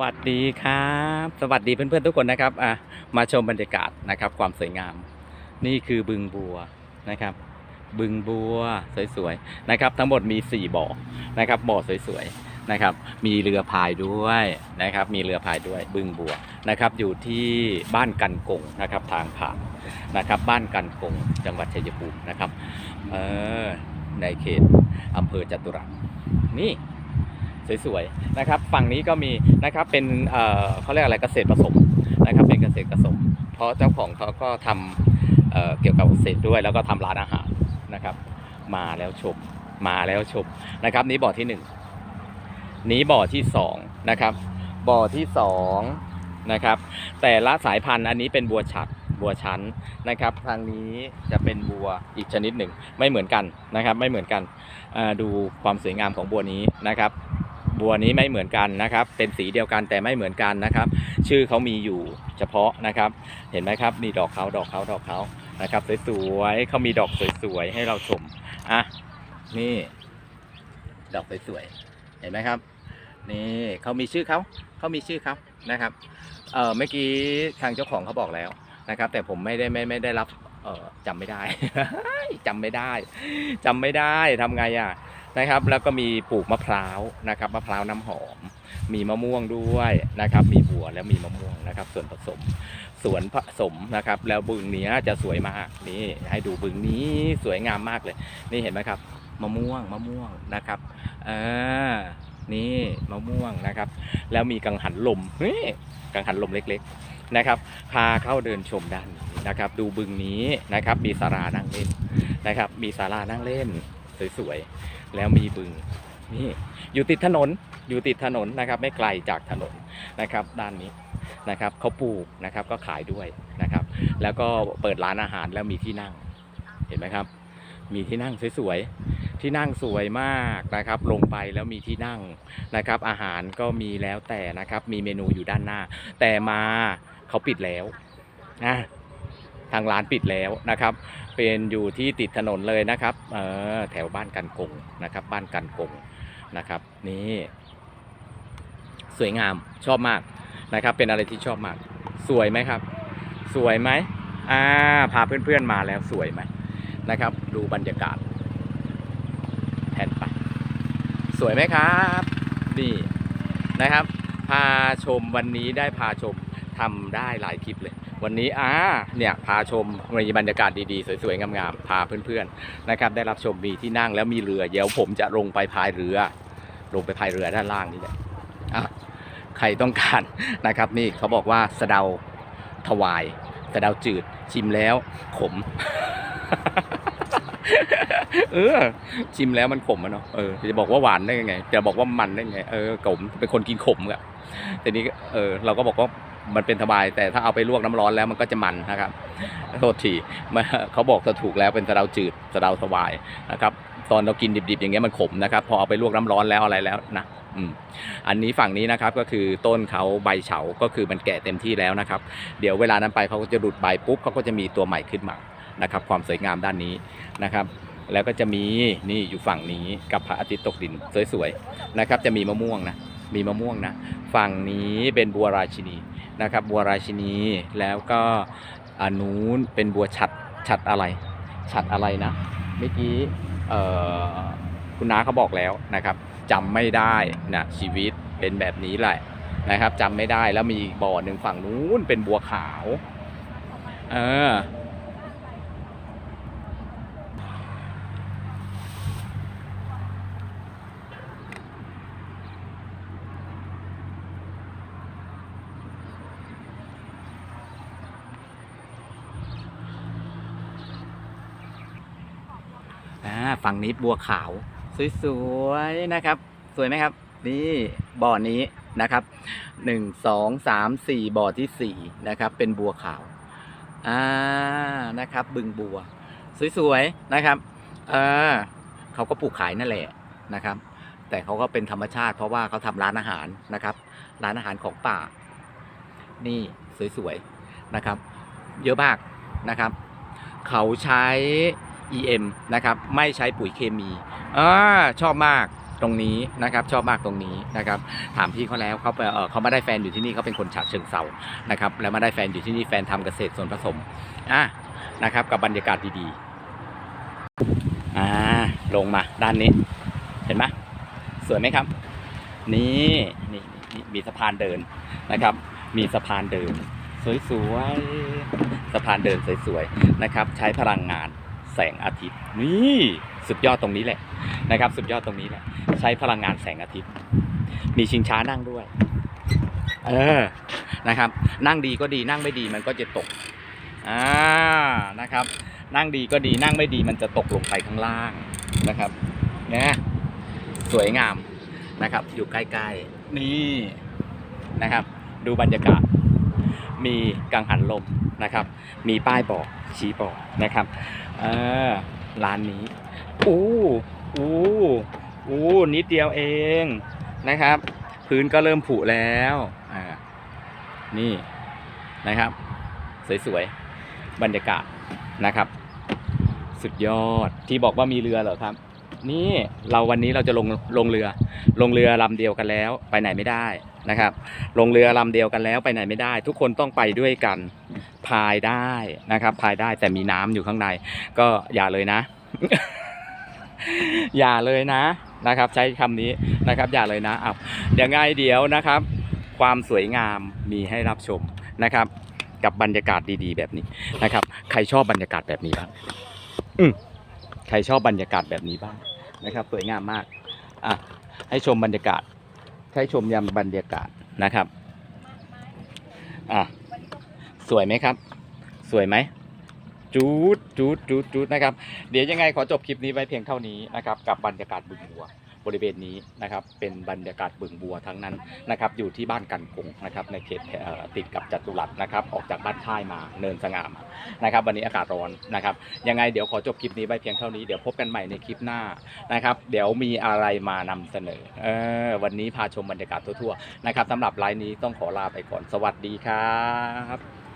วัสดีครับ สวัสดีเพื่อนๆทุกคนนะครับอะมาชมบรรยากาศนะครับ ความสวยงาม นี่คือบึงบัวนะครับ บึงบัวสวยๆนะครับ ทั้งหมดมี 4 บ่อนะครับบ่อสวยๆนะครับ มีเรือพายด้วยนะครับ มีเรือพายด้วยบึงบัวนะครับ อยู่ที่บ้านกันกงนะครับ ทางผ่านนะครับ บ้านกันกงจังหวัดชัยภูมินะครับเออในเขตอำเภอจตุรัสนี่ สวยๆนะครับ ฝั่งนี้ก็มีนะครับเป็นเอ่อเขาเรียกอะไรเกษตรผสมนะครับ เป็นเกษตรผสม เพราะเจ้าของเขาก็ทำเอ่อเกี่ยวกับเกษตรด้วย แล้วก็ทำร้านอาหารนะครับ มาแล้วชมมาแล้วชมนะครับ นี้บ่อที่หนึ่งนี้บ่อที่สองนะครับบ่อที่สองนะครับ แต่ละสายพันธุ์อันนี้เป็นบัวฉัดบัวชั้นนะครับ ทางนี้จะเป็นบัวอีกชนิดหนึ่ง ไม่เหมือนกันนะครับ ไม่เหมือนกันดูความสวยงามของบัวนี้นะครับ บัวนี้ไม่เหมือนกันนะครับ เป็นสีเดียวกันแต่ไม่เหมือนกันนะครับ ชื่อเขามีอยู่เฉพาะนะครับ เห็นไหมครับนี่ดอกเขาดอกเขาดอกเขานะครับสวยๆเขามีดอกสวยๆให้เราชมอะนี่ ดอกสวยๆเห็นไหมครับ นี่เขามีชื่อเขาเขามีชื่อเขานะครับเออเมื่อกี้ทางเจ้าของเขาบอกแล้วนะครับ แต่ผมไม่ได้ไม่ไม่ได้รับเออจำไม่ได้จำไม่ได้จำไม่ได้ทำไงอะ นะครับ แล้วก็มีปลูกมะพร้าวนะครับมะพร้าวน้ำหอม มีมะม่วงด้วยนะครับ มีบัวแล้วมีมะม่วงนะครับ ส่วนผสมสวนผสมนะครับ แล้วบึงเนี้ยจะสวยมากนี่ให้ดูบึงนี้สวยงามมากเลย นี่เห็นไหมครับมะม่วงมะม่วงนะครับอ่านี่มะม่วงนะครับ แล้วมีกังหันลมนี่กังหันลมเล็กๆนะครับ พาเข้าเดินชมด้านนี้นะครับ ดูบึงนี้นะครับ มีศาลานั่งเล่นนะครับ มีศาลานั่งเล่นสวยๆ แล้วมีบึงนี่อยู่ติดถนนอยู่ติดถนนนะครับไม่ไกลจากถนนนะครับด้านนี้นะครับเขาปลูกนะครับก็ขายด้วยนะครับ แล้วก็เปิดร้านอาหารแล้วมีที่นั่งเห็นไหมครับ มีที่นั่งสวยๆที่นั่งสวยมากนะครับ ลงไปแล้วมีที่นั่งนะครับ อาหารก็มีแล้วแต่นะครับ มีเมนูอยู่ด้านหน้า แต่มาเขาปิดแล้วนะ ทางร้านปิดแล้วนะครับ เป็นอยู่ที่ติดถนนเลยนะครับเออแถวบ้านกันกงนะครับ บ้านกันกงนะครับ นี่ สวยงามชอบมากนะครับ เป็นอะไรที่ชอบมาก สวยไหมครับ สวยไหมอ่าพาเพื่อนๆมาแล้วสวยไหมนะครับ ดูบรรยากาศแทนไปสวยไหมครับนี่นะครับ พาชมวันนี้ได้พาชมทำได้หลายคลิปเลย วันนี้อ่าเนี่ยพาชมมีบรรยากาศดีๆ สวยๆ งามๆ พาเพื่อนๆนะครับ ได้รับชมมีที่นั่งแล้วมีเรือ เดี๋ยวผมจะลงไปพายเรือ ลงไปพายเรือด้านล่างนี่แหละอะใครต้องการนะครับนี่เขาบอกว่าสะเดาถวายสะเดาจืดชิมแล้วขม เออ ชิมแล้วมันขมอะเนาะเออจะบอกว่าหวานได้ยังไงจะบอกว่ามันได้ยังไงเออขมเป็นคนกินขมอะทีนี้เออเราก็บอกว่า มันเป็นสบาย แต่ถ้าเอาไปลวกน้ำร้อนแล้วมันก็จะมันนะครับโทษทีเขาบอกจะถูกแล้วเป็นสะเดาจืดสะเดาสวายนะครับตอนเรากินดิบๆอย่างเงี้ยมันขมนะครับ พอเอาไปลวกน้ำร้อนแล้วอะไรแล้วนะอันนี้ฝั่งนี้นะครับก็คือต้นเขาใบเฉาก็คือมันแก่เต็มที่แล้วนะครับ เดี๋ยวเวลานั้นไปเขาก็จะดุดใบปุ๊บเขาก็จะมีตัวใหม่ขึ้นมานะครับ ความสวยงามด้านนี้นะครับ แล้วก็จะมีนี่อยู่ฝั่งนี้กับพระอาทิตย์ตกดินสวยๆนะครับ จะมีมะม่วงนะมีมะม่วงนะ ฝั่งนี้เป็นบัวราชินี นะครับบัวราชินีแล้วก็อันนู้นเป็นบัวฉัดฉัดอะไร ฉัดอะไรนะเมื่อกี้คุณน้าเขาบอกแล้วนะครับจำไม่ได้นะชีวิตเป็นแบบนี้แหละนะครับจำไม่ได้แล้วมีอีกบ่อหนึ่งฝั่งนู้นเป็นบัวขาว เออ อ่า ฝั่งนี้บัวขาว สวยๆนะครับ สวยไหมครับ นี่บ่อนี้นะครับหนึ่งสองสามสี่บ่อที่สี่นะครับ เป็นบัวขาวอ่านะครับ บึงบัว สวยๆนะครับเออเขาก็ปลูกขายนั่นแหละนะครับ แต่เขาก็เป็นธรรมชาติเพราะว่าเขาทำร้านอาหารนะครับ ร้านอาหารของป่า นี่สวยๆนะครับ เยอะมากนะครับ เขาใช้ EM นะครับไม่ใช้ปุ๋ยเคมีอ่าชอบมากตรงนี้นะครับชอบมากตรงนี้นะครับถามพี่เขาแล้วเขาไปเออเขามาได้แฟนอยู่ที่นี่เขาเป็นคนฉะเชิงเซานะครับแล้วมาได้แฟนอยู่ที่นี่แฟนทำเกษตรส่วนผสมอะนะครับกับบรรยากาศดีๆอ่าลงมาด้านนี้เห็นไหมสวยไหมครับ นี่นี่นี่มีสะพานเดินนะครับ มีสะพานเดิน สวยๆสะพานเดินสวยๆนะครับ ใช้พลังงาน แสงอาทิตย์นี่สุดยอดตรงนี้แหละนะครับ สุดยอดตรงนี้แหละ ใช้พลังงานแสงอาทิตย์ มีชิงช้านั่งด้วย เออนะครับ นั่งดีก็ดีนั่งไม่ดีมันก็จะตกอ่านะครับ นั่งดีก็ดีนั่งไม่ดีมันจะตกลงไปข้างล่างนะครับเนี่ยสวยงามนะครับ อยู่ใกล้ๆนี่นะครับ ดูบรรยากาศ มีกังหันลมนะครับ มีป้ายบอกชี้บอกนะครับ เออร้านนี้อู้อู้อู้นิดเดียวเองนะครับ พื้นก็เริ่มผุแล้วอ่านี่นะครับ สวยๆ บรรยากาศนะครับ สุดยอดที่บอกว่ามีเรือเหรอครับ นี่เราวันนี้เราจะลงลงเรือ ลงเรือลำเดียวกันแล้ว ไปไหนไม่ได้นะครับ ลงเรือลำเดียวกันแล้วไปไหนไม่ได้ ทุกคนต้องไปด้วยกัน พายได้นะครับ พายได้แต่มีน้ำอยู่ข้างใน ก็อย่าเลยนะ อย่าเลยนะนะครับ ใช้คำนี้นะครับ อย่าเลยนะอะเดี๋ยวไงเดี๋ยวนะครับ ความสวยงามมีให้รับชมนะครับ กับบรรยากาศดีๆ แบบนี้นะครับ ใครชอบบรรยากาศแบบนี้บ้างอืมใครชอบบรรยากาศแบบนี้บ้างนะครับ สวยงามมากอะให้ชมบรรยากาศให้ชมยามบรรยากาศนะครับ อะ สวยไหมครับ สวยไหมจูดจูดจูดจูดนะครับ เดี๋ยวยังไงขอจบคลิปนี้ไว้เพียงเท่านี้นะครับ กับบรรยากาศบึงบัวบริเวณนี้นะครับ เป็นบรรยากาศบึงบัวทั้งนั้นนะครับ อยู่ที่บ้านกันกงนะครับ ในเขตติดกับจัตุรัสนะครับ ออกจากบ้านค่ายมาเนินสง่ามานะครับ วันนี้อากาศร้อนนะครับ ยังไงเดี๋ยวขอจบคลิปนี้ไว้เพียงเท่านี้ เดี๋ยวพบกันใหม่ในคลิปหน้านะครับ เดี๋ยวมีอะไรมานำเสนอเออวันนี้พาชมบรรยากาศทั่วๆนะครับสำหรับไลน์นี้ต้องขอลาไปก่อน สวัสดีครับ